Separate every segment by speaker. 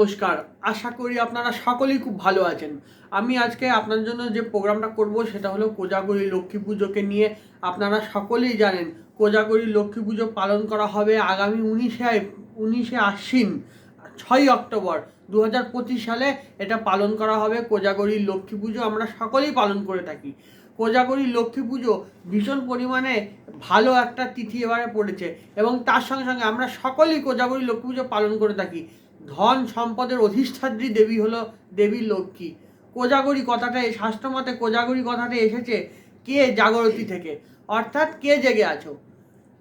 Speaker 1: নমস্কার। আশা করি আপনারা সকলেই খুব ভালো আছেন। আমি আজকে আপনার জন্য যে প্রোগ্রামটা করব সেটা হলো কোজাগরি লক্ষ্মী পুজোকে নিয়ে। আপনারা সকলেই জানেন কোজাগরি লক্ষ্মী পুজো পালন করা হবে আগামী উনিশে উনিশে আশ্বিন ছয় অক্টোবর দু হাজার পঁচিশ সালে। এটা পালন করা হবে কোজাগরি লক্ষ্মী পুজো। আমরা সকলেই পালন করে থাকি। কোজাগরি লক্ষ্মী পুজো ভীষণ পরিমাণে ভালো একটা তিথি এবারে পড়েছে। এবং তার সঙ্গে সঙ্গে আমরা সকলেই কোজাগরি লক্ষ্মী পুজো পালন করে থাকি। ধন সম্পদের অধিষ্ঠাত্রী দেবী হলো দেবী লক্ষ্মী। কোজাগরি কথাটা এই শাস্ত্রমতে কোজাগরি কথাটা এসেছে কে জাগরতী থেকে? অর্থাৎ কে জেগে আছো?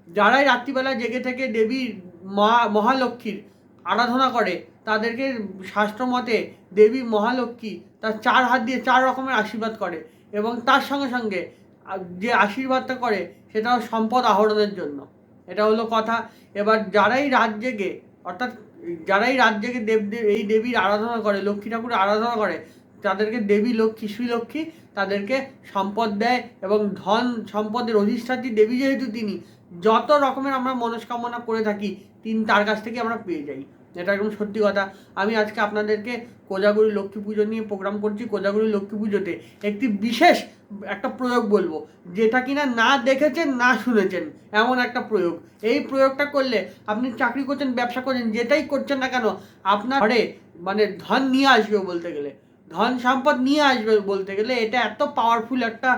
Speaker 1: যারাই রাত্রিবেলা জেগে থেকে দেবীর মা, মহালক্ষ্মীর আরাধনা করে, তাদেরকে শাস্ত্রমতে দেবী মহালক্ষ্মী তার চার হাত দিয়ে চার রকমের আশীর্বাদ করে এবং তার সঙ্গে সঙ্গে যে আশীর্বাদটা করে সেটাও সম্পদ আহরণের জন্য। এটা হলো কথা। এবার যারাই রাত জেগে, অর্থাৎ যারাই রাত জেগে দেব দেব- এই দেবীর আরাধনা করে, লক্ষ্মী ঠাকুরের আরাধনা করে, তাদেরকে দেবী লক্ষ্মী শ্রীলক্ষ্মী তাদেরকে সম্পদ দেয় এবং ধন সম্পদের অধিষ্ঠাত্রী দেবী যেহেতু তিনি, যত রকমের আমরা মনস্কামনা করে থাকি, তিনি তার কাছ থেকে আমরা পেয়ে যাই। এটা একদম সত্যি কথা। আমি আজকে আপনাদেরকে কোজাগুড়ি লক্ষ্মী পুজো নিয়ে প্রোগ্রাম করছি। কোজাগুড়ি লক্ষ্মী পুজোতে একটি বিশেষ একটা প্রয়োগ বলব, যেটা কিনা না দেখেছেন, না শুনেছেন, এমন একটা প্রয়োগ। এই প্রয়োগটা করলে আপনি চাকরি করছেন, ব্যবসা করছেন, যেটাই করছেন না কেন, আপনার ঘরে মানে ধন নিয়ে আসবে বলতে গেলে। ধন সম্পদ নিয়ে আসবে বলতে গেলে, এটা এত পাওয়ারফুল একটা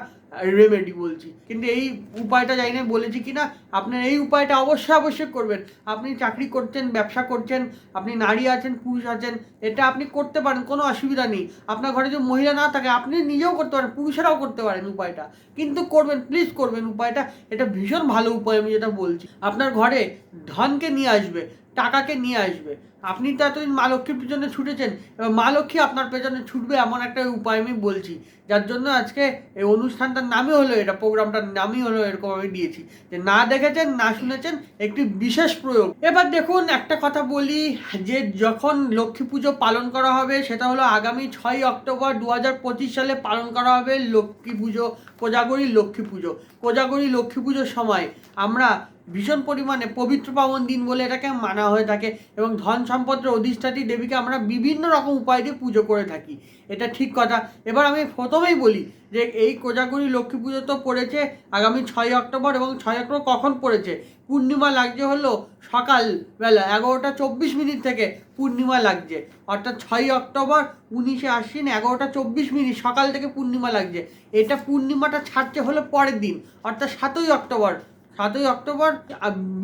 Speaker 1: রেমেডি বলছি। কিন্তু এই উপায়টা জানি না, বলেছি কি না আপনার এই উপায়টা অবশ্যই অবশ্যই করবেন। আপনি চাকরি করছেন, ব্যবসা করছেন, আপনি নারী আছেন, পুরুষ আছেন, এটা আপনি করতে পারেন, কোনো অসুবিধা নেই। আপনার ঘরে যদি মহিলা না থাকে, আপনি নিজেও করতে পারেন, পুরুষেরাও করতে পারেন উপায়টা। কিন্তু করবেন প্লিজ করবেন উপায়টা, এটা ভীষণ ভালো উপায় আমি যেটা বলছি। আপনার ঘরে ধনকে নিয়ে আসবে, টাকাকে নিয়ে আসবে। আপনি তো এতদিন মা লক্ষ্মীর পিছনে ছুটেছেন, এবার মা লক্ষ্মী আপনার পেছনে ছুটবে এমন একটা উপায় আমি বলছি। যার জন্য আজকে এই অনুষ্ঠানটার নামই হলো, এটা প্রোগ্রামটার নামই হলো এরকম আমি দিয়েছি। যে না দেখেছেন, না শুনেছেন, একটি বিশেষ প্রয়োগ। এবার দেখুন, একটা কথা বলি, যে যখন লক্ষ্মী পুজো পালন করা হবে, সেটা হলো আগামী ছয় অক্টোবর দু হাজার পঁচিশ সালে পালন করা হবে লক্ষ্মী পুজো, কোজাগরি লক্ষ্মী পুজো। কোজাগরি লক্ষ্মী পুজোর সময় আমরা ভীষণ পরিমাণে পবিত্র পাবন দিন বলে এটাকে মানা হয়ে থাকে এবং ধন সম্পদের অধিষ্ঠাত্রী দেবীকে আমরা বিভিন্ন রকম উপায় দিয়ে পুজো করে থাকি। এটা ঠিক কথা। এবার আমি প্রথমেই বলি যে এই কোজাগরি লক্ষ্মী পুজো তো পড়েছে আগামী ছয় অক্টোবর এবং ছয় অক্টোবর কখন পড়েছে? পূর্ণিমা লাগছে হলো সকালবেলা এগারোটা চব্বিশ মিনিট থেকে পূর্ণিমা লাগছে। অর্থাৎ ছয় অক্টোবর উনিশে আশ্বিন এগারোটা চব্বিশ মিনিট সকাল থেকে পূর্ণিমা লাগছে। এটা পূর্ণিমাটা ছাড়ছে হলো পরের দিন। অর্থাৎ সাতই অক্টোবর। সাতই অক্টোবর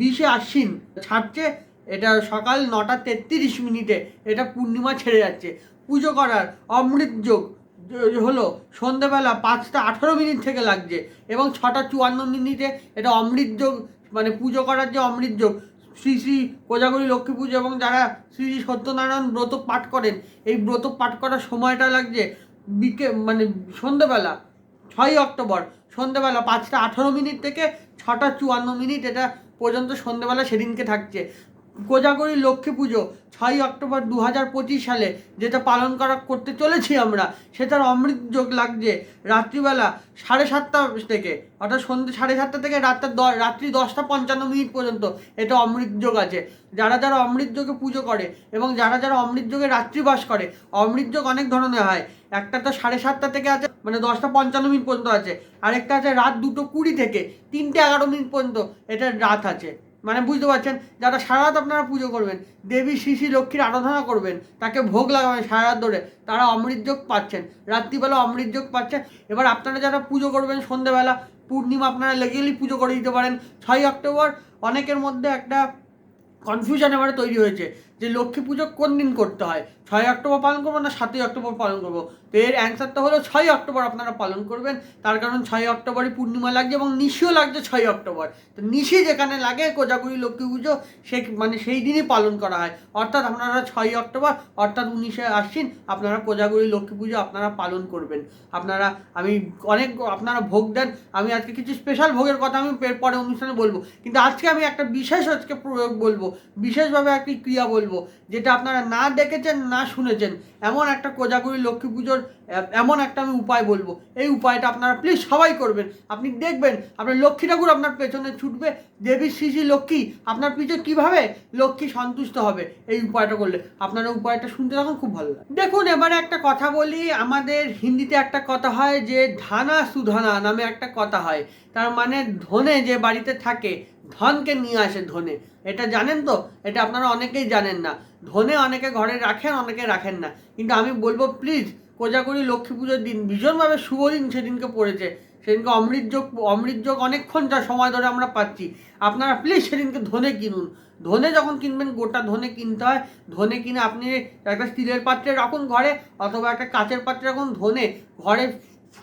Speaker 1: বিশে আশ্বিন ছাড়ছে। এটা সকাল নটা তেত্রিশ মিনিটে এটা পূর্ণিমা ছেড়ে যাচ্ছে। পুজো করার অমৃত যোগ হলো সন্ধেবেলা পাঁচটা আঠারো মিনিট থেকে লাগছে এবং ছটা চুয়ান্ন মিনিটে এটা অমৃত যোগ মানে পুজো করার যে অমৃত যোগ, শ্রী শ্রী কোজাগরী লক্ষ্মী পুজো এবং যারা শ্রী শ্রী সত্যনারায়ণ ব্রত পাঠ করেন, এই ব্রত পাঠ করার সময়টা লাগছে বিকে মানে সন্ধেবেলা, ছয়ই অক্টোবর, সন্ধেবেলা পাঁচটা আঠারো মিনিট থেকে ছটা চুয়ান্ন মিনিট এটা পর্যন্ত সন্ধেবেলা সেদিনকে থাকছে। কোজাগরী লক্ষ্মী পুজো ছয়ই অক্টোবর দু হাজার পঁচিশ সালে, যেটা পালন করা, করতে চলেছি আমরা, সেটার অমৃত যোগ লাগছে রাত্রিবেলা সাড়ে সাতটা থেকে, অর্থাৎ সন্ধ্যে সাড়ে সাতটা থেকে রাতটা দ, রাত্রি দশটা পঞ্চান্ন মিনিট পর্যন্ত এটা অমৃত যোগ আছে। যারা যারা অমৃত যোগে পুজো করে এবং যারা যারা অমৃত যোগে রাত্রিবাস করে, অমৃত যোগ অনেক ধরনের হয়। একটা তো সাড়ে সাতটা থেকে আছে মানে দশটা পঞ্চান্ন মিনিট পর্যন্ত আছে, আরেকটা আছে রাত দুটো কুড়ি থেকে তিনটে এগারো মিনিট পর্যন্ত এটা রাত আছে। মানে বুঝতে পারছেন? যারা সারা রাত আপনারা পুজো করবেন, দেবী, শ্রী লক্ষ্মীর আরাধনা করবেন, তাকে ভোগ লাগাবেন সারা রাত ধরে, তারা অমৃত যোগ পাচ্ছেন রাত্রিবেলা অমৃত যোগ পাচ্ছেন। এবার আপনারা যারা পুজো করবেন সন্ধেবেলা, পূর্ণিমা আপনারা লেগেলেই পুজো করে দিতে পারেন। ছয় অক্টোবর অনেকের মধ্যে একটা কনফিউশন এবারে তৈরি হয়েছে, যে লক্ষ্মী পুজো কোন দিন করতে হয়? ছয় অক্টোবর পালন করব না সাতই অক্টোবর পালন করব? এর অ্যান্সারটা হলো ছয় অক্টোবর আপনারা পালন করবেন। তার কারণ ছয় অক্টোবরই পূর্ণিমা লাগছে এবং নিশিও লাগছে ছয় অক্টোবর। তো নিশি যেখানে লাগে কোজাগুড়ি লক্ষ্মী পুজো, সে মানে সেই দিনই পালন করা হয়। অর্থাৎ আপনারা ছয় অক্টোবর, অর্থাৎ উনিশে আশ্বিন, আপনারা কোজাগুড়ি লক্ষ্মী পুজো আপনারা পালন করবেন। আপনারা, আমি অনেক আপনারা ভোগ দেন। আমি আজকে কিছু স্পেশাল ভোগের কথা আমি পরে অনুষ্ঠানে বলব। কিন্তু আজকে আমি একটা বিশেষ আজকে প্রয়োগ বলব। বিশেষভাবে একটি ক্রিয়া বলব। যেটা আপনারা না দেখেছেন, না শুনেছেন, এমন একটা কোজাগুড়ি লক্ষ্মী পুজোর এমন একটা আমি উপায় বলব। এই উপায়টা আপনারা প্লিজ সবাই করবেন। আপনি দেখবেন, আপনার লক্ষ্মী ঠাকুর আপনার পেছনে ছুটবে, দেবী, শ্রী শ্রী, লক্ষ্মী আপনার পিছনে কীভাবে লক্ষ্মী সন্তুষ্ট হবে? এই উপায়টা করলে। আপনারা উপায়টা শুনতে তখন খুব ভালো লাগে। দেখুন, এবারে একটা কথা বলি, আমাদের হিন্দিতে একটা কথা হয় যে, ধানা সুধানা নামে একটা কথা হয়। তার মানে ধনে যে বাড়িতে থাকে, ধনকে নিয়ে আসে ধনে। এটা জানেন তো? এটা আপনারা অনেকেই জানেন না। ধনে অনেকে ঘরে রাখেন, অনেকে রাখেন না। কিন্তু আমি বলব প্লিজ কোজাগরি লক্ষ্মী পুজোর দিন, ভীষণভাবে শুভ দিন সেদিনকে পড়েছে। সেদিনকে অমৃত যোগ অমৃত যোগ অনেকক্ষণ যা সময় ধরে আমরা পাচ্ছি। আপনারা প্লিজ সেদিনকে ধনে কিনুন। ধনে যখন কিনবেন, গোটা ধনে কিনতে হয়। ধনে কিনে আপনি একটা স্টিলের পাত্রে রাখুন ঘরে, অথবা একটা কাঁচের পাত্রে রাখুন ধনে। ঘরে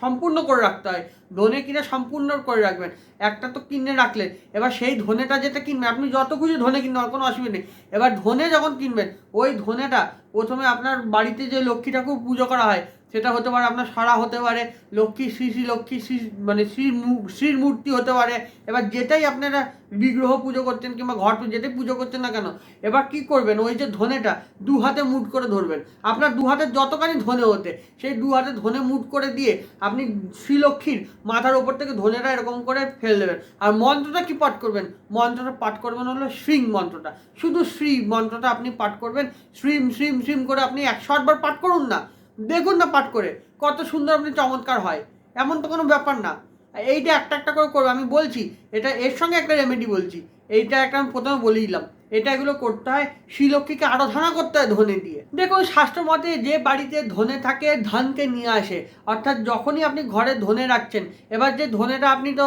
Speaker 1: সম্পূর্ণ করে রাখতে হয়। ধনে কিনে সম্পূর্ণ করে রাখবেন। একটা তো কিনে রাখলেন এবার সেই ধনেটা যেটা কিনবেন, আপনি যত খুশি ধনে কিনবেন কোনো অসুবিধা নেই। এবার ধনে যখন কিনবেন, ওই ধনেটা প্রথমে আপনার বাড়িতে যে লক্ষ্মী ঠাকুর পুজো করা হয় সেটা হতে পারে আপনার সারা হতে পারে, লক্ষ্মী শ্রী শ্রী, লক্ষ্মী শ্রী মানে শ্রীর শ্রীর মূর্তি হতে পারে। এবার যেটাই আপনারা বিগ্রহ পুজো করছেন কিংবা ঘর পুজো, যেটাই পুজো করছেন না কেন, এবার কি করবেন? ওই যে ধনেটা, দু হাতে মুট করে ধরবেন। আপনার দু হাতে যতখানি ধনে হতে, সেই দু হাতে ধনে মুট করে দিয়ে আপনি শ্রীলক্ষ্মীর মাথার ওপর থেকে ধনেটা এরকম করে ফেলে দেবেন। আর মন্ত্রটা কি পাঠ করবেন? মন্ত্রটা পাঠ করবেন হলো শ্রীং মন্ত্রটা। শুধু শ্রী মন্ত্রটা আপনি পাঠ করবেন, শ্রীম শ্রীম শ্রীম করে আপনি একশো আটবার পাঠ করুন না। দেখুন না পাঠ করে, কত সুন্দর আপনি চমৎকার হয়। এমন তো কোনো ব্যাপার না। এইটা একটা একটা করে করবে, আমি বলছি, এটা এর সঙ্গে একটা রেমেডি বলছি, এইটা একটা আমি প্রথমে বলে দিলাম, এটা এগুলো করতে হয়, শ্রীলক্ষ্মীকে আরাধনা করতে হয় ধনে দিয়ে। দেখুন শাস্ত্র মতে যে বাড়িতে ধনে থাকে, ধানকে নিয়ে আসে, অর্থাৎ যখনই আপনি ঘরে ধনে রাখছেন, এবার যে ধনেটা আপনি তো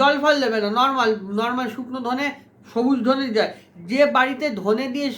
Speaker 1: জল ফল দেবে না নর্মাল নর্মাল শুকনো ধনে, সবুজ ধনে যায় যে বাড়িতে ধনে দিয়ে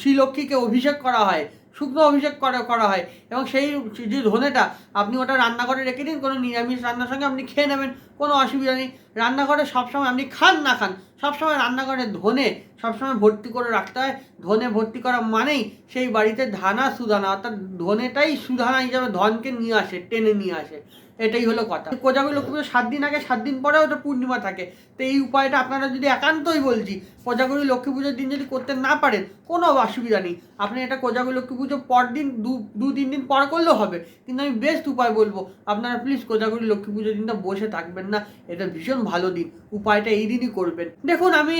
Speaker 1: শ্রীলক্ষ্মীকে অভিষেক করা হয় শুকনো অভিষেক করা করা হয়। এবং সেই যে ধনেটা আপনি ওটা রান্নাঘরে রেখে দিন, কোনো নিরামিষ রান্নার সঙ্গে আপনি খেয়ে নেবেন, কোনো অসুবিধা নেই। রান্নাঘরে সবসময় আপনি খান না খান, সবসময় রান্নাঘরে ধনে সবসময় ভর্তি করে রাখতে হয়। ধনে ভর্তি করা মানেই সেই বাড়িতে ধানা সুধানা, অর্থাৎ ধনেটাই সুধানা হিসাবে ধনকে নিয়ে আসে, টেনে নিয়ে আসে। এটাই হলো কথা। কোজাগরি লক্ষ্মী পুজো সাত দিন আগে, সাত দিন পরে ওটা পূর্ণিমা থাকে। তো এই উপায়টা আপনারা যদি একান্তই বলছি, কোজাগরি লক্ষ্মী পুজোর দিন যদি করতে না পারেন কোনো অসুবিধা নেই। আপনি এটা কোজাগরি লক্ষ্মী পুজো পর দিন দু দু, তিন দিন পর করলেও হবে। কিন্তু আমি বেস্ট উপায় বলব, আপনারা প্লিজ কোজাগরি লক্ষ্মী পুজোর দিনটা বসে থাকবেন না। এটা ভীষণ ভালো দিন, উপায়টা এই দিনই করবেন। দেখুন, আমি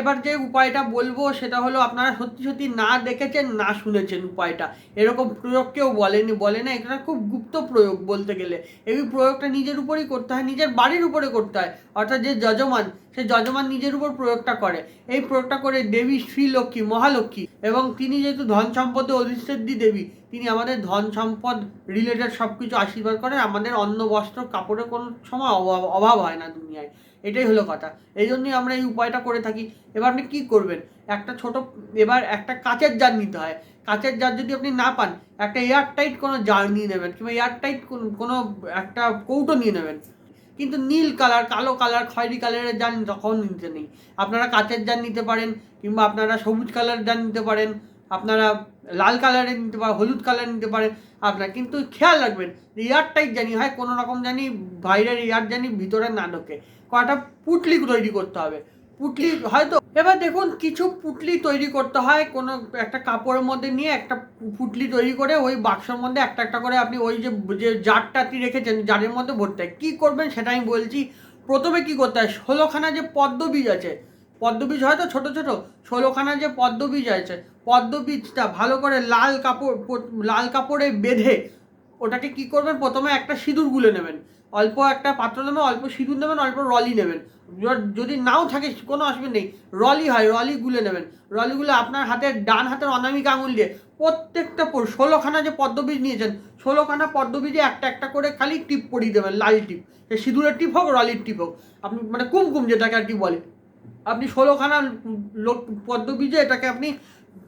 Speaker 1: এবার যে উপায়টা বলব, সেটা হলো আপনারা সত্যি সত্যি না দেখেছেন, না শুনেছেন উপায়টা। এরকম প্রয়োগ কেউ বলেনি, বলে না, এটা খুব গুপ্ত প্রয়োগ বলতে গেলে। এই প্রয়োগটা নিজের উপরেই করতে হয়, নিজের বাড়ির উপরে করতে হয়। অর্থাৎ যে যজমান, সে যজমান নিজের উপর প্রয়োগটা করে। এই প্রয়োগটা করে দেবী শ্রীলক্ষ্মী মহালক্ষ্মী এবং তিনি যেহেতু ধন সম্পদে অধিষ্ঠাত্রী দেবী, তিনি আমাদের ধন সম্পদ রিলেটেড সব কিছু আশীর্বাদ করেন। আমাদের অন্ন, বস্ত্র কাপড়ের কোনো সময় অভাব অভাব হয় না দুনিয়ায়। এটাই হলো কথা। এই জন্যই আমরা এই উপায়টা করে থাকি। এবার আপনি কী করবেন? একটা ছোট, এবার একটা কাচের জার নিতে হয়। কাচের জার যদি আপনি না পান, একটা এয়ার টাইট কোনো জার নিয়ে নেবেন কিংবা এয়ার টাইট কোনো একটা কৌটো নিয়ে নেবেন। কিন্তু নীল কালার, কালো কালার, খয়েরি কালারের যান তখন নিতে নেই। আপনারা কাঁচের যান নিতে পারেন, কিংবা আপনারা সবুজ কালারের যান নিতে পারেন, আপনারা লাল কালারের নিতে পারেন, হলুদ কালার নিতে পারেন, আপনার কিন্তু খেয়াল রাখবেন, এয়ার টাইট জানি হয়, কোনো রকম জানি বাইরের এয়ার জানি ভিতরে না ঢোকে। কটা পুটলি তৈরি করতে হবে। পুটলি, হয়তো। এবার দেখুন, কিছু পুটলি তৈরি করতে হয়। কোনো একটা কাপড়ের মধ্যে নিয়ে একটা পুটলি তৈরি করে ওই বাক্সের মধ্যে একটা একটা করে আপনি ওই যে যে জারটা আপনি রেখেছেন, জারের মধ্যে ভরতে কী করবেন সেটা আমি বলছি, প্রথমে কি করতে হয়, ষোলোখানা যে পদ্ম বীজ আছে, পদ্ম বীজ হয়তো ছোট ছোট, ষোলোখানা যে পদ্ম বীজ আছে, পদ্ম বীজটা ভালো করে লাল কাপড়, লাল কাপড়ে বেঁধে ওটাকে কি করবেন? প্রথমে একটা সিঁদুর গুলে নেবেন। অল্প একটা পাত্র নেবেন, অল্প সিঁদুর নেবেন, অল্প রলি নেবেন। যদি নাও থাকে, কোনো অসুবিধা নেই। রলি হয়, রলি গুলে নেবেন। রলিগুলো আপনার হাতের ডান হাতের অনামিক আঙুল দিয়ে প্রত্যেকটা পর- ষোলোখানা যে পদ্মবীজ নিয়েছেন, ষোলোখানা পদ্মবীজে একটা একটা করে খালি টিপ পরিয়ে দেবেন, লাল টিপ। সে সিঁদুরের টিপ হোক, রলির টিপ হোক। আপনি মানে কুমকুম যেটাকে আর কি বলে। আপনি ষোলোখানা পদ্মবীজে এটাকে আপনি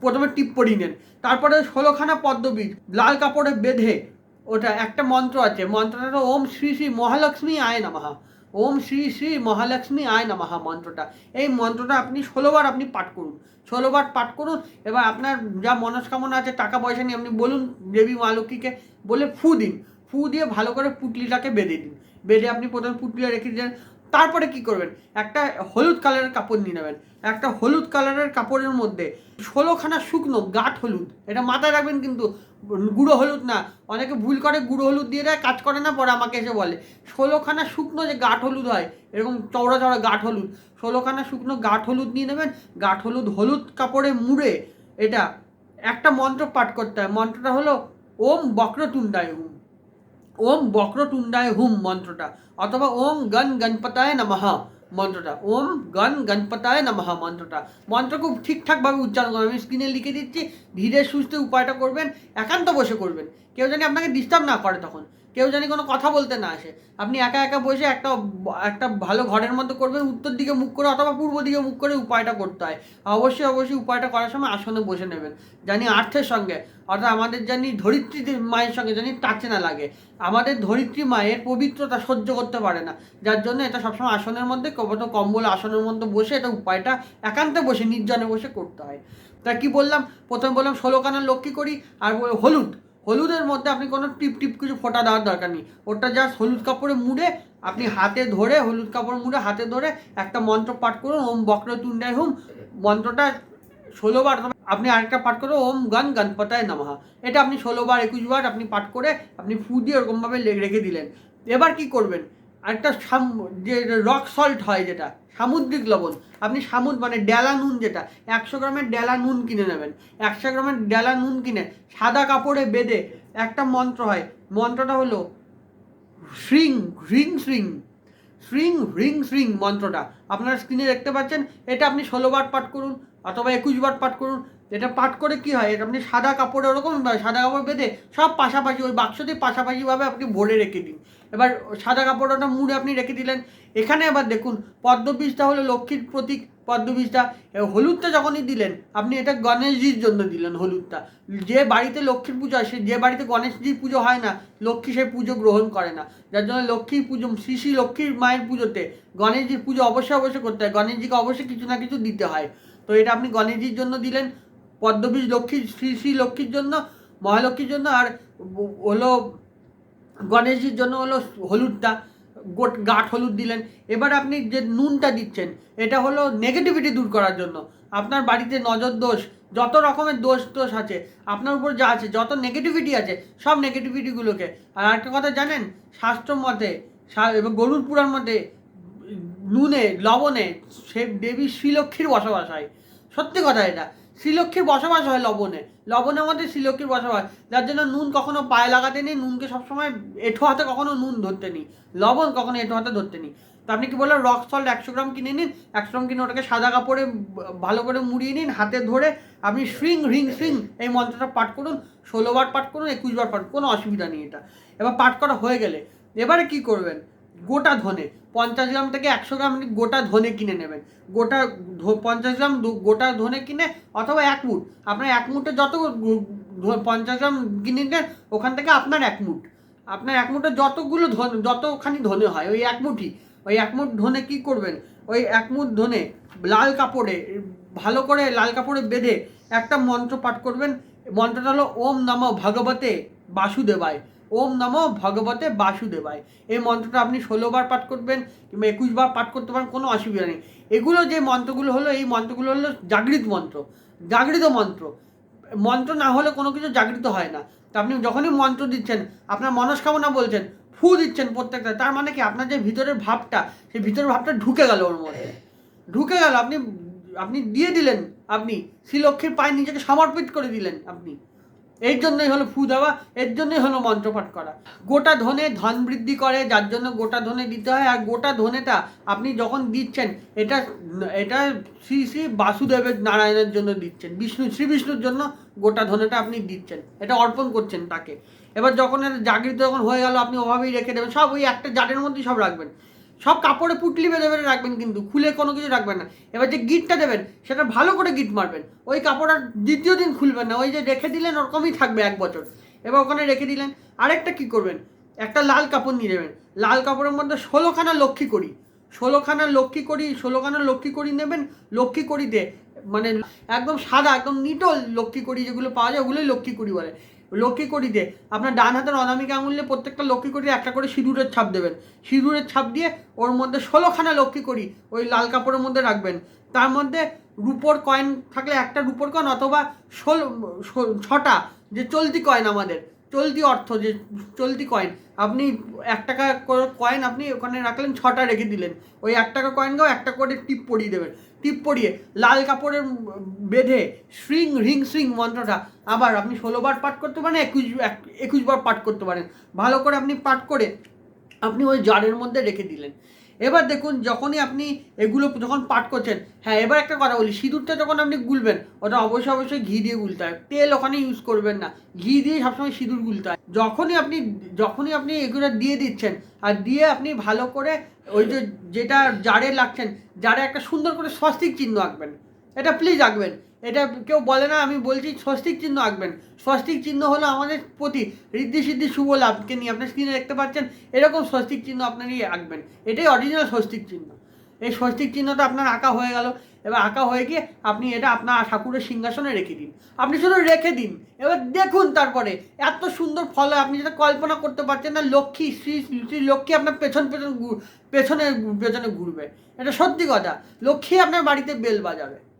Speaker 1: প্রথমে টিপ পরিয়ে নেন। তারপরে ষোলোখানা পদ্মবীজ লাল কাপড়ে বেঁধে ওটা একটা মন্ত্র আছে, মন্ত্রটা ওম শ্রী শ্রী মহালক্ষ্মী আয় নামাহা ওম শ্রী শ্রী মহালক্ষ্মী আয় নামাহা মন্ত্রটা। এই মন্ত্রটা আপনি ষোলোবার আপনি পাঠ করুন। ষোলোবার পাঠ করুন, এবার আপনার যা মনস্কামনা আছে, টাকা পয়সা নিয়ে আপনি বলুন দেবী মা লক্ষ্মীকে, বলে ফু দিন। ফু দিয়ে ভালো করে পুটলিটাকে বেঁধে দিন। বেঁধে আপনি প্রথমে পুটলিটা রেখে দিলেন তারপরে কি করবেন? একটা হলুদ কালারের কাপড় নিয়ে নেবেন। একটা হলুদ কালারের কাপড়ের মধ্যে ষোলোখানা শুকনো গাঠ হলুদ। এটা মাথায় রাখবেন কিন্তু, গুঁড়ো হলুদ না। অনেকে ভুল করে, গুঁড়ো হলুদ দিয়ে দেয়, কাজ করে না, পরে আমাকে এসে বলে। ষোলোখানা শুকনো যে গাঠ হলুদ হয়, এরকম চওড়া চওড়া গাঠ হলুদ, ষোলোখানা শুকনো গাঠ হলুদ নিয়ে নেবেন। গাঠ হলুদ হলুদ কাপড়ে মুড়ে এটা একটা মন্ত্র পাঠ করতে হয়। মন্ত্রটা হলো, ওম বক্রতুণ্ডায় ওম বক্রতুণ্ডায় হুম মন্ত্রটা, অথবা ওম গণ গণপতায় নমঃ মন্ত্রটা, ওম গণ গণপতায় নমঃ মন্ত্রটা। মন্ত্র খুব ঠিকঠাকভাবে উচ্চারণ করবেন আমি স্ক্রিনে লিখে দিচ্ছি, ধীরে সুস্থে উপায়টা করবেন, একান্ত বসে করবেন। কেউ জানি আপনাকে ডিস্টার্ব না করে তখন। কেউ জানি কোনো কথা বলতে না আসে। আপনি একা একা বসে একটা একটা ভালো ঘরের মধ্যে করবেন, উত্তর দিকে মুখ করে অথবা পূর্ব দিকে মুখ করে উপায়টা করতে হয়। অবশ্যই অবশ্যই উপায়টা করার সময় আসনে বসে নেবেন। জানি আর্থের সঙ্গে, অর্থাৎ আমাদের জানি ধরিত্রী মায়ের সঙ্গে জানি টাচে না লাগে। আমাদের ধরিত্রী মায়ের পবিত্রতা সহ্য করতে পারে না। যার জন্য এটা সবসময় আসনের মধ্যে কত কম্বল আসনের মধ্যে বসে এটা উপায়টা একান্তে বসে, নির্জনে বসে করতে হয়। তা কি বললাম? প্রথমে বললাম, ষোলো কানার লক্ষ্মী করি, আর হলুদ। হলুদের মধ্যে আপনি কোনো টিপ টিপ কিছু ফোঁটা দেওয়ার দরকার নেই। ওটা জাস্ট হলুদ কাপড়ে মুড়ে আপনি হাতে ধরে, হলুদ কাপড় মুড়ে হাতে ধরে একটা মন্ত্র পাঠ করুন, ওম বক্রতুণ্ডায় হুম। মন্ত্রটা ষোলোবার আপনি আরেকটা পাঠ করে, ওম গণ গণপতায় নমঃ। এটা আপনি ষোলোবার, একুশবার আপনি পাঠ করে আপনি ফু দিয়ে ওরকমভাবে রেখে দিলেন। এবার কি করবেন? আরেকটা সাম যে রক সল্ট হয় যেটা সামুদ্রিক লবণ। আপনি সামুদ মানে ডেলা নুন যেটা, একশো গ্রামের ডেলা নুন কিনে নেবেন। একশো গ্রামের ডেলা নুন কিনে সাদা কাপড়ে বেঁধে একটা মন্ত্র হয়। মন্ত্রটা হলো শ্রিং হ্রিং শ্রিং শ্রিং হ্রিং শ্রিং মন্ত্রটা। আপনারা স্ক্রিনে দেখতে পাচ্ছেন, এটা আপনি ষোলোবার পাঠ করুন। অথবা একুশ বার পাঠ করুন। এটা পাঠ করে কি হয়? এটা আপনি সাদা কাপড়ে ওরকম সাদা কাপড় বেঁধে সব পাশাপাশি, ওই বাক্সতে পাশাপাশিভাবে আপনি ভরে রেখে দিন। এবার সাদা কাপড়টা মুড়ে আপনি রেখে দিলেন। এখানে এবার দেখুন পদ্মবীজটা হলো লক্ষ্মীর প্রতীক পদ্মবীজটা হলুদটা যখনই দিলেন, আপনি এটা গণেশজির জন্য দিলেন হলুদটা। যে বাড়িতে লক্ষ্মীর পুজো হয়, সে যে বাড়িতে গণেশজির পুজো হয় না, লক্ষ্মী সেই পুজো গ্রহণ করে না। যার জন্য লক্ষ্মী পুজো, শ্রী শ্রী লক্ষ্মীর মায়ের পুজোতে গণেশজির পুজো অবশ্যই অবশ্যই করতে হয়। গণেশজিকে অবশ্যই কিছু না কিছু দিতে হয়। তো এটা আপনি গণেশজির জন্য দিলেন, পদ্মবীজ লক্ষ্মী, শ্রী শ্রী লক্ষ্মীর জন্য, মহালক্ষ্মীর জন্য, আর হলো গণেশজির জন্য হলো হলুদটা, গোট গাঠ হলুদ দিলেন। এবার আপনি যে নুনটা দিচ্ছেন, এটা হলো নেগেটিভিটি দূর করার জন্য। আপনার বাড়িতে নজর দোষ, যত রকমের দোষ দোষ আছে, আপনার উপর যা আছে, যত নেগেটিভিটি আছে, সব নেগেটিভিটিগুলোকে আর একটা কথা জানেন, শাস্ত্র মতে এবং গরুর পুরাণ মতে নুনে লবণে, সে দেবী শ্রীলক্ষ্মীর বসবাস হয়। সত্যি কথা এটা। শ্রীলক্ষ্মীর বসবাস হয় লবণে। লবণের মধ্যে শ্রীলক্ষ্মীর বসবাস যার জন্য নুন কখনো পায়ে লাগাতে নেই, নুনকে সবসময় এঁঠো হাতে কখনো নুন ধরতে নেই। লবণ কখনো এঁঠো হাতে ধরতে নেই। তো আপনি কি বললেন রক সল্ট একশো গ্রাম কিনে নিন? একশো গ্রাম কিনে ওটাকে সাদা কাপড়ে ভালো করে মুড়িয়ে নিন, হাতে ধরে আপনি শ্রিং রিং শ্রিং এই মন্ত্রটা পাঠ করুন ষোলোবার পাঠ করুন একুশবার পাঠ কোনো অসুবিধা নেই এটা। এবার পাঠ করা হয়ে গেলে, এবারে কি করবেন? গোটা ধনে, পঞ্চাশ গ্রাম থেকে একশো গ্রাম আপনি গোটা ধনে কিনে নেবেন। গোটা পঞ্চাশ গ্রাম গোটা ধনে কিনে অথবা এক মুঠ। আপনার এক মুঠে যত পঞ্চাশ গ্রাম কিনে নেন, ওখান থেকে আপনার এক মুঠ। আপনার এক মুঠে যতগুলো ধন, যতখানি ধনে হয়, ওই এক মুঠি ওই এক মুঠ ধনে কি করবেন? ওই এক মুঠ ধনে লাল কাপড়ে, ভালো করে লাল কাপড়ে বেঁধে একটা মন্ত্র পাঠ করবেন। মন্ত্রটা হলো, ওম নম ভগবতে বাসুদেবায়। ওম নম ভগবতে বাসুদেবায়। এই মন্ত্রটা আপনি ষোলোবার পাঠ করবেন কিংবা একুশবার পাঠ করতে পারেন, কোনো অসুবিধা নেই। এগুলো যে মন্ত্রগুলো হলো, এই মন্ত্রগুলো হলো জাগৃত মন্ত্র। জাগৃত মন্ত্র। মন্ত্র না হলে কোনো কিছু জাগৃত হয় না। তো আপনি যখনই মন্ত্র দিচ্ছেন, আপনার মনস্কামনা বলছেন, ফু দিচ্ছেন প্রত্যেকটা, তার মানে কি আপনার যে ভিতরের ভাবটা, সেই ভিতরের ভাবটা ঢুকে গেল ওর মধ্যে। ঢুকে গেল, আপনি আপনি দিয়ে দিলেন, আপনি, শ্রীলক্ষ্মীর পায়ে নিজেকে সমর্পিত করে দিলেন, আপনি। এর জন্যই হলো ফু দেওয়া, এর জন্যই হলো মন্ত্রপাঠ করা। গোটা ধনে ধন বৃদ্ধি করে, যার জন্য গোটা ধনে দিতে হয়। আর গোটা ধনেটা আপনি যখন দিচ্ছেন, এটা এটা শ্রী শ্রী বাসুদেবের নারায়ণের জন্য দিচ্ছেন। বিষ্ণু, শ্রী বিষ্ণুর জন্য গোটা ধনেটা আপনি দিচ্ছেন। এটা অর্পণ করছেন তাকে। এবার যখন জাগৃত যখন হয়ে গেল, আপনি ওভাবেই রেখে দেবেন। সব ওই একটা জাটের মধ্যেই সব রাখবেন। সব কাপড়ে পুটলি বেঁধে বেঁধে রাখবেন কিন্তু, খুলে কোনো কিছু রাখবেন না। এবার যে গিটটা দেবেন, সেটা ভালো করে গিট মারবেন। ওই কাপড় আর দ্বিতীয় দিন খুলবেন না, ওই যে রেখে দিলেন ওরকমই থাকবে এক বছর। এবার ওখানে রেখে দিলেন। আরেকটা কি করবেন? একটা লাল কাপড় নিয়ে নেবেন। লাল কাপড়ের মধ্যে ষোলোখানা লক্ষ্মী করি ষোলোখানা লক্ষ্মী করি ষোলোখানা লক্ষ্মী করি নেবেন। লক্ষ্মী করিতে মানে একদম সাদা, একদম নিটল লক্ষ্মী করি যেগুলো পাওয়া যায়, ওগুলোই লক্ষ্মী করি বলে। লক্ষ্মী করিতে আপনার ডান হাতের অনামিকা আঙুলে প্রত্যেকটা লক্ষ্মী করিতে একটা করে সিঁদুরের ছাপ দেবেন। সিঁদুরের ছাপ দিয়ে ওর মধ্যে ষোলোখানা লক্ষ্মী করি, ওই লাল কাপড়ের মধ্যে রাখবেন। তার মধ্যে রুপোর কয়েন থাকলে একটা রুপোর কয়েন অথবা ষোলো, ষোল- ছটা, যে চলতি কয়েন আমাদের। চলতি অর্থ যে, চলতি কয়েন আপনি এক টাকা কয়েন আপনি ওখানে রাখলেন, ছটা রেখে দিলেন। ওই এক টাকা কয়েনকেও একটা করে টিপ পরিয়ে দেবেন। টিপ পরিয়ে লাল কাপড়ের বেঁধে শ্রিং রিং শ্রিং মন্ত্রটা আবার আপনি ষোলোবার পাঠ করতে পারেন, একুশ, এক- একুশবার পাঠ করতে পারেন। ভালো করে আপনি পাঠ করে আপনি ওই জারের মধ্যে রেখে দিলেন। এবার দেখুন, যখনই আপনি এগুলো যখন পাঠ করছেন হ্যাঁ এবার একটা কথা বলি, সিঁদুরটা যখন আপনি গুলবেন, ওটা অবশ্যই অবশ্যই ঘি দিয়ে গুলতে হয়। তেল ওখানে ইউজ করবেন না। ঘি দিয়ে সবসময় সিঁদুর গুলতে হয়। যখনই আপনি যখনই আপনি এগুলো দিয়ে দিচ্ছেন, আর দিয়ে আপনি ভালো করে ওই যে, যেটা জারে লাগছেন, জারে একটা সুন্দর করে স্বস্তিক চিহ্ন আঁকবেন। এটা প্লিজ আঁকবেন। এটা কেউ বলে না, আমি বলছি স্বস্তিক চিহ্ন আঁকবেন। স্বস্তিক চিহ্ন হলো আমাদের প্রতি ঋদ্ধি সিদ্ধি শুভ লাভকে নিয়ে, আপনার স্ক্রিনে দেখতে পাচ্ছেন, এরকম স্বস্তিক চিহ্ন আপনারই আঁকবেন। এটাই অরিজিনাল স্বস্তিক চিহ্ন। এই স্বস্তিক চিহ্নটা আপনার আঁকা হয়ে গেল। এবার আঁকা হয়ে গিয়ে আপনি এটা আপনার ঠাকুরের সিংহাসনে রেখে দিন। আপনি শুধু রেখে দিন। এবার দেখুন তারপরে, এত সুন্দর ফল আপনি যেটা কল্পনা করতে পারছেন না, লক্ষ্মী, শ্রী শ্রী লক্ষ্মী আপনার পেছন পেছন পেছনে পেছনে ঘুরবে। এটা সত্যি কথা। লক্ষ্মী আপনার বাড়িতে বেল বাজাবে।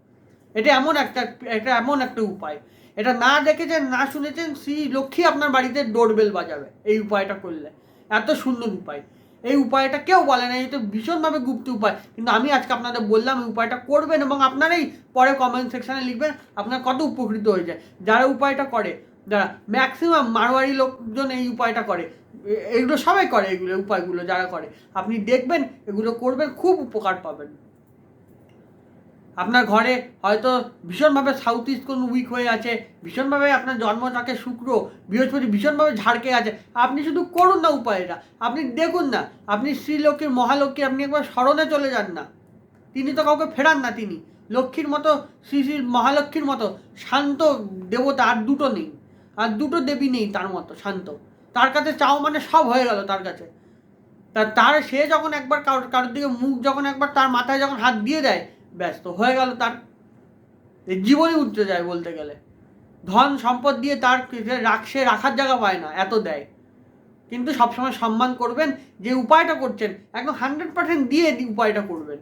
Speaker 1: এটা এমন একটা, এটা এমন একটা উপায়। এটা না দেখেছেন না শুনেছেন শ্রী লক্ষ্মী আপনার বাড়িতে ডোরবেল বাজাবে, এই উপায়টা করলে। এত সুন্দর উপায়। এই উপায়টা কেউ বলে না এটা ভীষণভাবে গুপ্ত উপায়। কিন্তু আমি আজকে আপনাদের বললাম এই উপায়টা করবেন এবং আপনারাই পরে কমেন্ট সেকশানে লিখবেন আপনার কত উপকৃত হয়ে যায়। যারা উপায়টা করে, যারা ম্যাক্সিমাম মারোয়ারি লোকজন এই উপায়টা করে এগুলো সবাই করে এগুলো, উপায়গুলো যারা করে। আপনি দেখবেন, এগুলো করবেন, খুব উপকার পাবেন। আপনার ঘরে হয়তো ভীষণভাবে সাউথ ইস্ট কোন উইক হয়ে আছে, ভীষণভাবে আপনার জন্ম থাকে শুক্র, বৃহস্পতি ভীষণভাবে ঝাড়কে আছে। আপনি শুধু করুন না উপায়টা, আপনি দেখুন না, আপনি শ্রীলক্ষ্মীর মহালক্ষ্মী, আপনি একবার স্মরণে চলে যান না। তিনি তো কাউকে ফেরান না তিনি, লক্ষ্মীর মতো, শ্রী শ্রী মহালক্ষ্মীর মতো শান্ত দেবতা আর দুটো নেই, আর দুটো দেবী নেই তার মতো শান্ত। তার কাছে চাও মানে সব হয়ে গেল তার কাছে। তা তার সে যখন একবার কারোর কারোর দিকে মুখ যখন একবার তার মাথায় যখন হাত দিয়ে দেয় ব্যস্ত। হয়ে গেল তার জীবনই উঠতে যায় বলতে গেলে। ধন সম্পদ দিয়ে তার সে রাখার জায়গা পায় না, এত দেয়। কিন্তু সবসময় সম্মান করবেন, যে উপায়টা করছেন, একদম হান্ড্রেড পার্সেন্ট দিয়ে উপায়টা করবেন।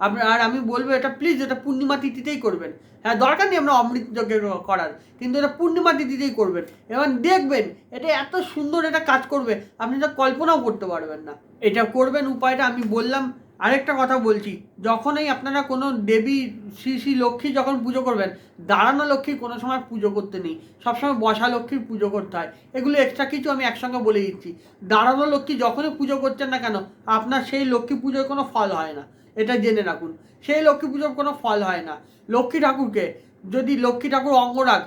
Speaker 1: আপনার আর আমি বলব এটা প্লিজ এটা পূর্ণিমা তিথিতেই করবেন। হ্যাঁ দরকার নেই আমরা অমৃত যজ্ঞের করার, কিন্তু এটা পূর্ণিমা তিথিতেই করবেন। এবং দেখবেন, এটা এত সুন্দর এটা কাজ করবে, আপনি এটা কল্পনাও করতে পারবেন না। এটা করবেন, উপায়টা আমি বললাম আরেকটা কথা বলছি, যখনই আপনারা কোনো দেবী, শ্রী শ্রী লক্ষ্মী যখন পুজো করবেন, দাঁড়ানো লক্ষ্মীর কোনো সময় পুজো করতে নেই, সবসময় বসা লক্ষ্মীর পুজো করতে হয়। এগুলো এক্সট্রা কিছু আমি একসঙ্গে বলে দিচ্ছি। দাঁড়ানো লক্ষ্মী যখনই পুজো করছেন না কেন, আপনার সেই লক্ষ্মী পুজোর কোনো ফল হয় না, এটা জেনে রাখুন। সেই লক্ষ্মী পুজোর কোনো ফল হয় না। লক্ষ্মী ঠাকুরকে যদি লক্ষ্মী ঠাকুর অঙ্গরাগ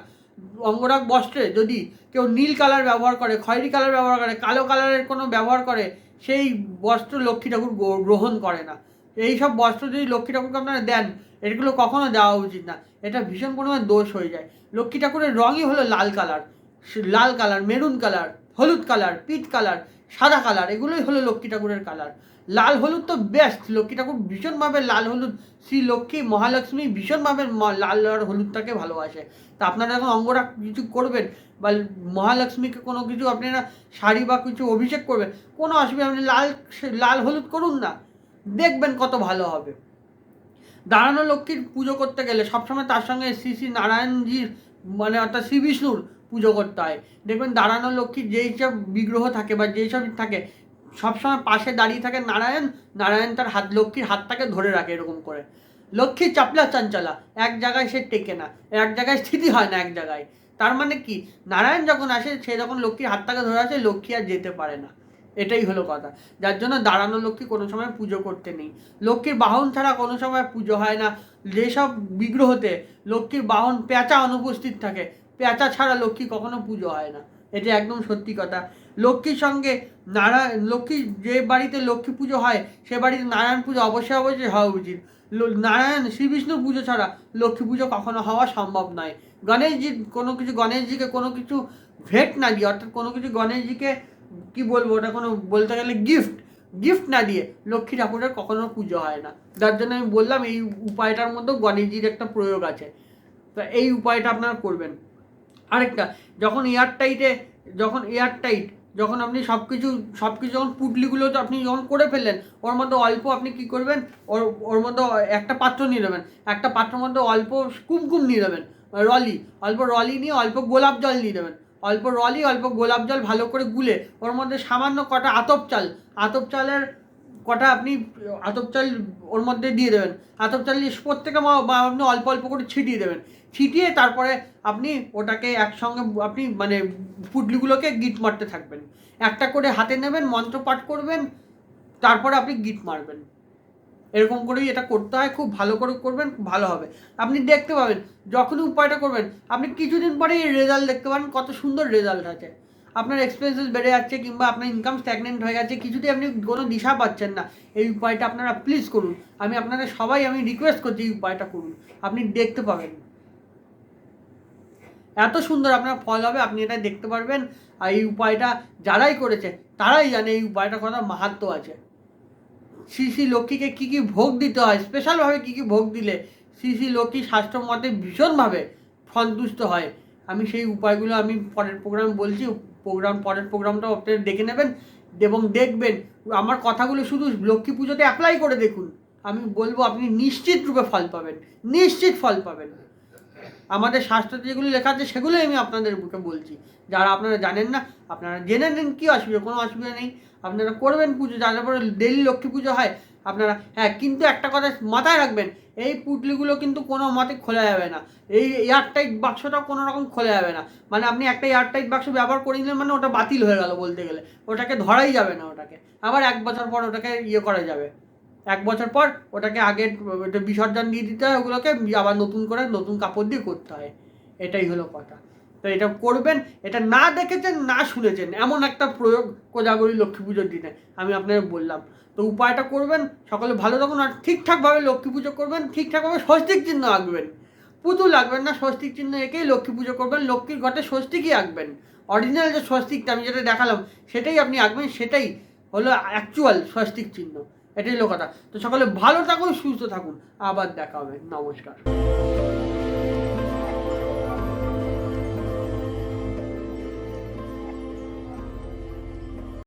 Speaker 1: অঙ্গরাগ বস্ত্রে যদি কেউ নীল কালার ব্যবহার করে, খয়েরি কালার ব্যবহার করে, কালো কালারের কোনো ব্যবহার করে সেই বস্ত্র লক্ষ্মী ঠাকুর গ্রহণ করে না। এই সব বস্ত্র যদি লক্ষ্মী ঠাকুরকে আপনারা দেন, এগুলো কখনো দেওয়া উচিত না। এটা ভীষণ পরিমাণে দোষ হয়ে যায়। লক্ষ্মী ঠাকুরের রঙই হলো লাল কালার। লাল কালার, মেরুন কালার, হলুদ কালার পিট কালার, সাদা কালার, এগুলোই হলো লক্ষ্মী ঠাকুরের কালার। লাল হলুদ তো বেস্ট লক্ষ্মী ঠাকুর ভীষণভাবে লাল হলুদ, শ্রী লক্ষ্মী, মহালক্ষ্মী ভীষণভাবে লাল আর হলুদটাকে ভালোবাসে। তা আপনারা যখন অঙ্গরা কিছু করবেন বা মহালক্ষ্মীকে কোনো কিছু আপনারা শাড়ি বা কিছু অভিষেক করবেন, কোনো অসুবিধা আপনি লাল লাল হলুদ করুন না, দেখবেন কত ভালো হবে। দাঁড়ানো লক্ষ্মীর পুজো করতে গেলে সবসময় তার সঙ্গে শ্রী শ্রী নারায়ণজির মানে অর্থাৎ শ্রী বিষ্ণুর পুজো করতে হয়। দেখবেন দাঁড়ানো লক্ষ্মীর যেই সব বিগ্রহ থাকে বা যেই সব থাকে সবসময় পাশে দাঁড়িয়ে থাকে নারায়ণ নারায়ণ তার হাত, লক্ষ্মীর হাতটাকে ধরে রাখে এরকম করে। লক্ষ্মী চাপলা চাঞ্চলা, এক জায়গায় সে টেকে না, এক জায়গায় স্থিতি হয় না, এক জায়গায়। তার মানে কি? নারায়ণ যখন আসে, সে যখন লক্ষ্মীর হাতটাকে ধরে আসে লক্ষ্মী আর যেতে পারে না। এটাই হলো কথা। যার জন্য দাঁড়ানো লক্ষ্মী কোনো সময় পুজো করতে নেই। লক্ষ্মীর বাহন ছাড়া কোনো সময় পুজো হয় না। যেসব বিগ্রহতে লক্ষ্মীর বাহন পেঁচা অনুপস্থিত থাকে পেঁচা ছাড়া লক্ষ্মী কখনো পুজো হয় না। এটা একদম সত্যি কথা। লক্ষ্মীর সঙ্গে নারায়ণ লক্ষ্মী যে বাড়িতে লক্ষ্মী পুজো হয়, সে বাড়িতে নারায়ণ পুজো অবশ্যই অবশ্যই হওয়া উচিত। নারায়ণ শ্রী বিষ্ণু পুজো ছাড়া লক্ষ্মী পুজো কখনো হওয়া সম্ভব নয়। গণেশজি কোনো কিছু, গণেশজিকে কোনো কিছু ভেট না দিয়ে, অর্থাৎ কোনো কিছু গণেশজিকে কি বলব, ওটা কোনো বলতে গেলে গিফট গিফট না দিয়ে লক্ষ্মী ঠাকুরের কখনো পুজো হয় না। যার জন্য আমি বললাম, এই উপায়টার মধ্যে গণেশজির একটা প্রয়োগ আছে। তো এই উপায়টা আপনারা করবেন। আরেকটা, যখন এয়ার টাইটে যখন এয়ার টাইট যখন আপনি সব কিছু সব কিছু যখন পুটলিগুলো তো আপনি যখন করে ফেললেন, ওর মধ্যে অল্প আপনি কি করবেন? ওর ওর মধ্যে একটা পাত্র নিয়ে নেবেন। একটা পাত্রের মধ্যে অল্প কুমকুম নিয়ে নেবেন, রলি। অল্প রলি নিয়ে অল্প গোলাপ জল নিয়ে নেবেন। অল্প রলি, অল্প গোলাপ জল ভালো করে গুলে, ওর মধ্যে সামান্য কটা আতপ চাল। আতপ চালের কটা আপনি, আতপ চাল ওর মধ্যে দিয়ে দেবেন। আতপ চাল প্রত্যেকে মা- আপনি অল্প অল্প করে ছিটিয়ে দেবেন। ছিটিয়ে তারপরে আপনি ওটাকে একসঙ্গে আপনি মানে পুটলিগুলোকে গিট মারতে থাকবেন। একটা করে হাতে নেবেন, মন্ত্র পাঠ করবেন, তারপরে আপনি গিট মারবেন। এরকম করেই এটা করতে হয়, খুব ভালো করে করবেন ভালো হবে। আপনি দেখতে পাবেন, যখনই উপায়টা করবেন, আপনি কিছুদিন পরেই রেজাল্ট দেখতে পারেন, কত সুন্দর রেজাল্ট আছে আপনার এক্সপেন্সেস বেড়ে যাচ্ছে কিংবা আপনার ইনকাম স্ট্যাগনেন্ট হয়ে যাচ্ছে কিছুতেই আপনি কোনো দিশা পাচ্ছেন না। এই উপায়টা আপনারা প্লিজ করুন। আমি আপনাদের সবাই আমি রিকোয়েস্ট করছি এই উপায়টা করুন। আপনি দেখতে পাবেন। এত সুন্দর আপনার ফল হবে, আপনি এটা দেখতে পারবেন। আর এই উপায়টা যারাই করেছে, তারাই জানে এই উপায়টা কত মাহাত্ম আছে। শ্রী শ্রী লক্ষ্মীকে কী কী ভোগ দিতে হয় স্পেশালভাবে কী কী ভোগ দিলে শ্রী শ্রী লক্ষ্মী স্বাস্থ্য মতে ভীষণভাবে সন্তুষ্ট হয়। আমি সেই উপায়গুলো আমি পরের প্রোগ্রাম বলছি প্রোগ্রাম পরের প্রোগ্রামটাও আপনারা দেখে নেবেন এবং দেখবেন। আমার কথাগুলো শুধু লক্ষ্মী পুজোতে অ্যাপ্লাই করে দেখুন। আমি বলব আপনি নিশ্চিত রূপে ফল পাবেন, নিশ্চিত ফল পাবেন। আমাদের শাস্ত্রে যেগুলো লেখা আছে, সেগুলোই আমি আপনাদের বুকে বলছি। যারা আপনারা জানেন না, আপনারা জেনে নিন, কী অসুবিধা, কোনো অসুবিধা নেই। আপনারা করবেন পুজো যার পরে ডেলি লক্ষ্মী পুজো হয়, আপনারা হ্যাঁ কিন্তু একটা কথা মাথায় রাখবেন, এই পুটলিগুলো কিন্তু কোনো মতে খোলা যাবে না। এই এয়ারটাইট বাক্সটা কোনো রকম খোলা যাবে না। মানে আপনি একটা এয়ারটাইট বাক্স ব্যবহার করে নিলেন মানে ওটা বাতিল হয়ে গেল বলতে গেলে। ওটাকে ধরাই যাবে না ওটাকে। আবার এক বছর পর ওটাকে ইয়ে করা যাবে। এক বছর পর ওটাকে আগে বিসর্জন দিয়ে দিতে হয় ওগুলোকে আবার নতুন করে নতুন কাপড় দিয়ে করতে হয়। এটাই হলো কথা। তো এটা করবেন, এটা না দেখেছেন, না শুনেছেন, এমন একটা প্রয়োগ কোজাগরি লক্ষ্মী পুজোর দিনে, আমি আপনাকে বললাম। তো উপায়টা করবেন, সকলে ভালো থাকুন আর ঠিকঠাকভাবে লক্ষ্মী পুজো করবেন, ঠিকঠাকভাবে স্বস্তিক চিহ্ন আঁকবেন। পুতুল আঁকবেন না, স্বস্তিক চিহ্ন এঁকেই লক্ষ্মী পুজো করবেন, লক্ষ্মীর ঘটে স্বস্তিকই আঁকবেন। অরিজিনাল যে স্বস্তিকটা, আমি যেটা দেখালাম, সেটাই আপনি আঁকবেন, সেটাই হলো অ্যাকচুয়াল স্বস্তিক চিহ্ন। এটাই হলো কথা। তো সকলে ভালো থাকুন সুস্থ থাকুন। আবার দেখা হবে। নমস্কার।